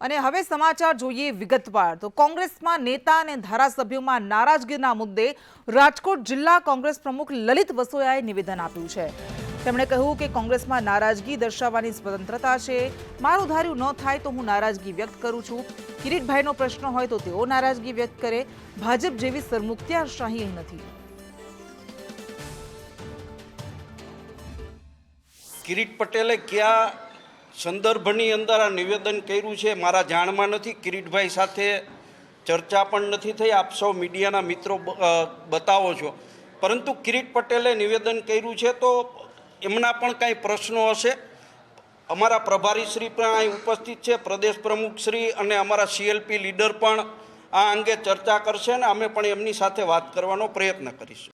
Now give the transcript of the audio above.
અને હવે સમાચાર જોઈએ વિગતવાર તો કોંગ્રેસમાં નેતા અને ધારાસભ્યોમાં નારાજગીના મુદ્દે રાજકોટ જિલ્લા કોંગ્રેસ પ્રમુખ લલિત વસોયાએ નિવેદન આપ્યું છે. તેમણે કહ્યું કે કોંગ્રેસમાં નારાજગી દર્શાવવાની સ્વતંત્રતા છે. મારું ધાર્યું ન થાય તો હું નારાજગી વ્યક્ત કરું છું. કિરીટભાઈનો પ્રશ્ન હોય તો તેઓ નારાજગી વ્યક્ત કરે. ભાજપ જેવી સરમુખત્યારશાહી નથી. કિરીટ પટેલે કયા સંદર્ભની અંદર આ નિવેદન કર્યું છે, મારા જાણમાં નથી. કિરીટભાઈ સાથે ચર્ચા પણ નથી થઈ. આપ સૌ મીડિયાના મિત્રો બતાવો છો. પરંતુ કિરીટ પટેલે નિવેદન કર્યું છે તો એમના પણ કાંઈ પ્રશ્નો હશે. અમારા પ્રભારીશ્રી પણ અહીં ઉપસ્થિત છે, પ્રદેશ પ્રમુખશ્રી અને અમારા સીએલપી લીડર પણ આ અંગે ચર્ચા કરશે અને અમે પણ એમની સાથે વાત કરવાનો પ્રયત્ન કરીશું.